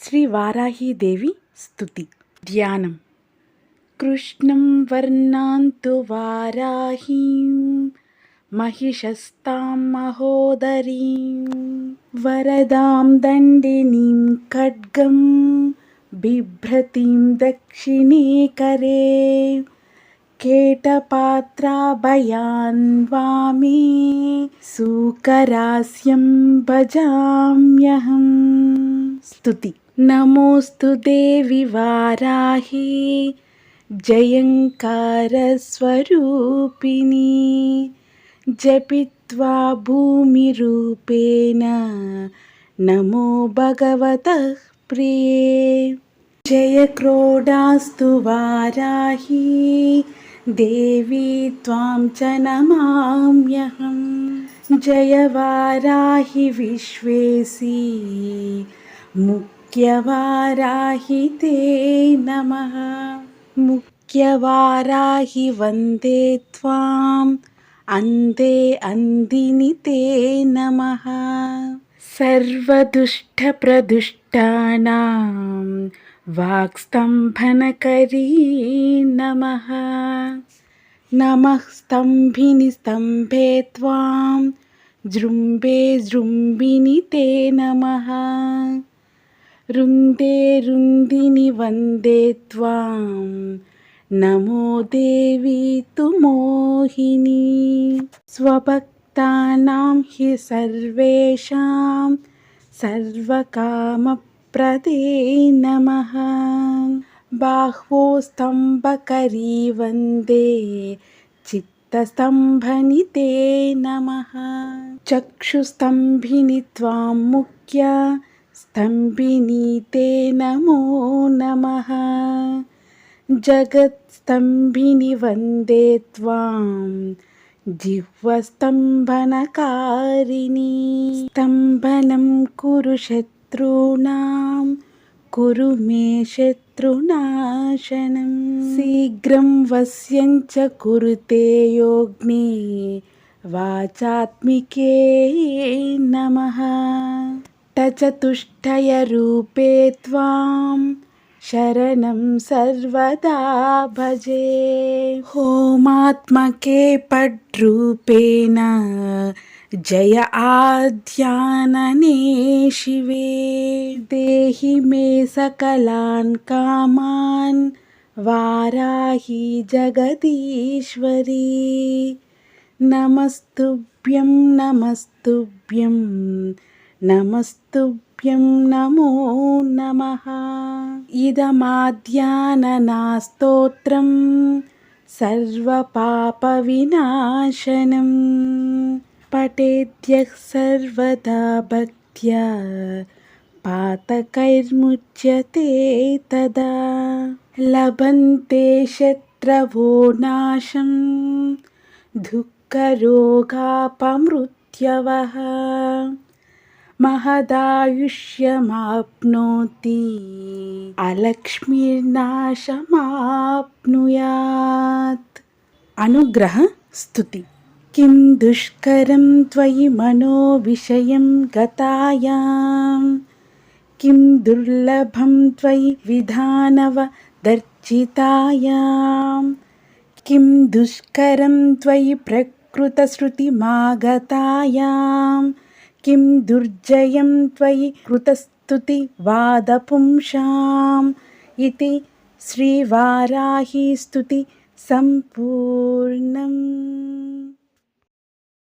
శ్రీ వారాహీదేవి స్తుతి ధ్యానం కృష్ణం వర్ణాంతు వారాహీం महिषस्तां महोदरीं वरदां दण्डिनीं खड्गं बिभ्रतीं दक्षिणे करे केटपात्राभयान् वामे सुकरास्यं भजाम्यहं स्तुति नमोऽस्तु देवि वाराही जयङ्कारस्वरूपिणी। जपित्वा भूमिरूपेण नमो भगवतः प्रिये। जय क्रोडास्तु वाराही देवी त्वां च नमाम्यहं। जय वाराहि विश्वेसी मुख्यवाराहि ते नमः। मुख्यवाराहि वन्दे त्वाम्। अन्ते अन्दिनि ते नमः। सर्वदुष्टप्रदुष्टानां वाक्स्तम्भनकरी नमः। नमः स्तम्भिनि स्तम्भे त्वां जृम्बे जृम्बिनि ते नमः రుందే రుందిని వందే త్వాం. నమో దేవి తు మోహిని స్వభక్తానాం హి సర్వేషాం. సర్వకామప్రదే నమ. బాహ్వోస్తంభకరీ వందే. చిత్తస్తంభని తే నమ. చక్షుస్తంభిని త్వాం ముఖ్య. मुख्य स्तम्भिनी ते नमो नमः जगत्स्तम्भिनि वन्दे त्वां जिह्वस्तम्भनकारिणी स्तम्भनं कुरु शत्रूणां कुरु मे शत्रुनाशनं शीघ्रं वस्यञ्च कुरुते योग्ने वाचात्मिके नमः टचतुष्टयरूपे त्वाम् शरणं सर्वदा भजे। होमात्मके पड्रूपेण जय आध्यानने शिवे। देहि मे सकलान् कामान् वाराहि जगदीश्वरी। नमस्तुभ्यं नमस्तुभ्यं नमस्तुभ्यं नमो नमः। इदमाध्याननास्तोत्रं सर्वपापविनाशनं। पठेद्यः सर्वदा भक्त्या पातकैर्मुच्यते तदा। लभन्ते शत्रवो नाशं दुःखरोगापमृत्यवः महदायुष्यमाप्नोति अलक्ष्मीर्नाशमाप्नुयात् अनुग्रह स्तुति किं दुष्करं त्वयि मनोविषयं गतायां किं दुर्लभं त्वयि विधानवदर्चितायां किं दुष्करं त्वयि కిం దుర్జయం త్వయి కృతస్థుతి వాదపుంషాం ఇది శ్రీవారాహీ స్తుతి సంపూర్ణం